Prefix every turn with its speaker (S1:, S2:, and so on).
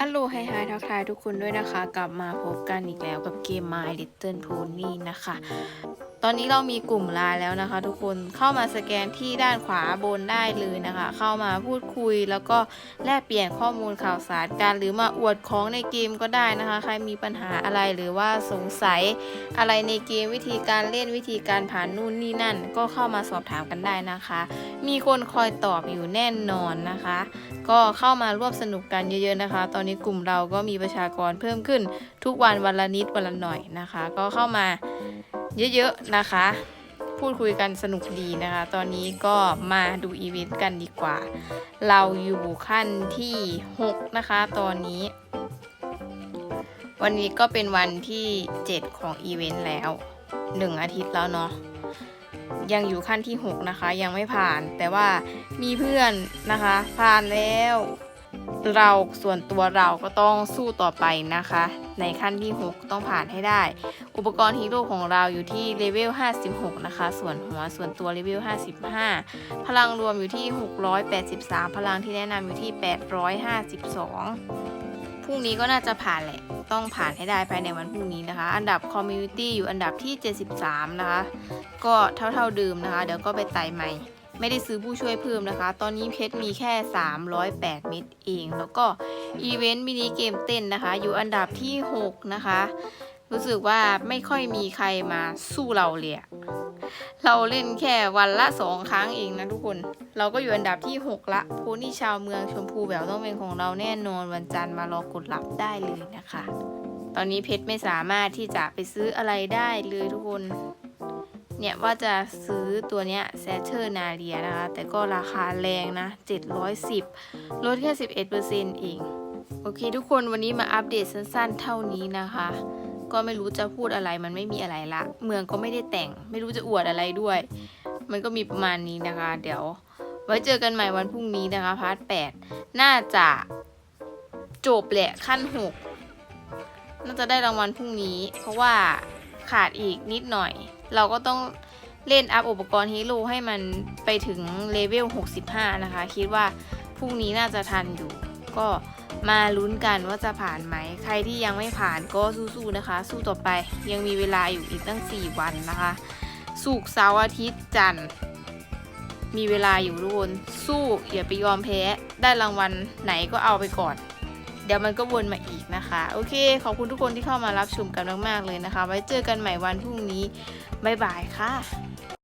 S1: อัลโลไฮไฮทักทายทุกคนด้วยนะคะ กลับมาพบกันอีกแล้วกับเกม My Little Pony นะคะ อนนี้เรามีกลุ่มไลน์แล้วนะคะ ทุกคนเข้ามาสแกนที่ด้านขวาบนได้เลยนะคะ เข้ามาพูดคุยแล้วก็แลกเปลี่ยนข้อมูลข่าวสารกัน หรือมาอวดของในเกมก็ได้นะคะ ใครมีปัญหาอะไรหรือว่าสงสัยอะไรในเกมวิธีการเล่นวิธีการผ่านนู่นนี่นั่น ก็เข้ามาสอบถามกันได้นะคะ มีคนคอยตอบอยู่แน่นอนนะคะ ก็เข้ามาร่วมสนุกกันเยอะๆนะคะ ตอนนี้กลุ่มเราก็มีประชากรเพิ่มขึ้นทุกวันวันละนิดวันละหน่อยนะคะ ก็เข้ามา เยอะๆนะคะ พูดคุยกันสนุกดีนะคะ ตอนนี้ก็มาดูอีเวนต์กันดีกว่า เราอยู่ขั้นที่ 6 นะคะ ตอนนี้ วันนี้ก็เป็นวันที่ 7 ของอีเวนต์แล้ว 1 อาทิตย์แล้วเนาะยังอยู่ขั้นที่ 6 นะคะ ยังไม่ผ่านแต่ว่ามีเพื่อนนะคะ ผ่านแล้ว เราส่วนตัวเราก็ต้องสู้ต่อไปนะคะ ในขั้นที่ 6 ต้องผ่านให้ได้ อุปกรณ์ฮีโร่ของเราอยู่ที่เลเวล 56 นะคะ ส่วนหัวส่วนตัวเลเวล 55 พลังรวมอยู่ที่ 683 พลังที่แนะนำอยู่ที่ 852 พรุ่งนี้ก็น่าจะผ่านแหละ ต้องผ่านให้ได้ภายในวันพรุ่งนี้นะคะ อันดับคอมมูนิตี้อยู่อันดับที่ 73 นะคะ ก็เท่าๆเดิมนะคะ เดี๋ยวก็ไปไต่ใหม่ ไม่ได้ซื้อผู้ช่วยเพิ่มนะคะ ตอนนี้เพชรมีแค่ 308 เม็ดเอง แล้วก็อีเวนต์มินิเกมเต้นนะคะ อยู่อันดับที่ 6 นะคะ รู้สึกว่าไม่ค่อยมีใครมาสู้เราเลยอะเราเล่นแค่วันละ 2 ครั้งเองนะทุกคน เราก็อยู่อันดับที่ 6 ละโพนี่ชาวเมืองชมพูแหววต้องเป็นของเราแน่นอนวันจันทร์มารอกดรับได้เลยนะคะ ตอนนี้เพชรไม่สามารถที่จะไปซื้ออะไรได้เลยทุกคน เนี่ยว่าจะซื้อตัวเนี้ยแซเชอร์นาเรียนะคะ แต่ก็ราคาแรงนะ 710 ลดแค่ 11%เองโอเคทุกคนวันนี้มาอัปเดตสั้นๆ เท่านี้นะคะ ก็ไม่รู้จะพูดอะไรมันไม่มีอะไรละ เมืองก็ไม่ได้แต่ง ไม่รู้จะอวดอะไรด้วย มันก็มีประมาณนี้นะคะ เดี๋ยว ไว้เจอกันใหม่วันพรุ่งนี้นะคะพาร์ท8น่าจะจบแหละขั้น 6 น่าจะได้รางวัลพรุ่งนี้ เพราะว่า ขาดอีกนิดหน่อย เราก็ต้องเล่นอัพอุปกรณ์ฮีโร่ให้มันไปถึงเลเวล 65 นะคะ คิดว่าพรุ่งนี้น่าจะทันอยู่ ก็มาลุ้นกันว่าจะผ่านไหม ใครที่ยังไม่ผ่านก็สู้ๆนะคะ สู้ต่อไปยังมีเวลาอยู่อีกตั้ง 4 วันนะคะสุกเสาร์อาทิตย์จันทร์ มีเวลาอยู่ทุกคนสู้อย่าไปยอมแพ้ ได้รางวัลไหนก็เอาไปก่อน เดี๋ยวมันก็วนมาอีกนะคะ โอเค ขอบคุณทุกคนที่เข้ามารับชมกันมากๆเลยนะคะ ไว้เจอกันใหม่วันพรุ่งนี้บ๊ายบายค่ะ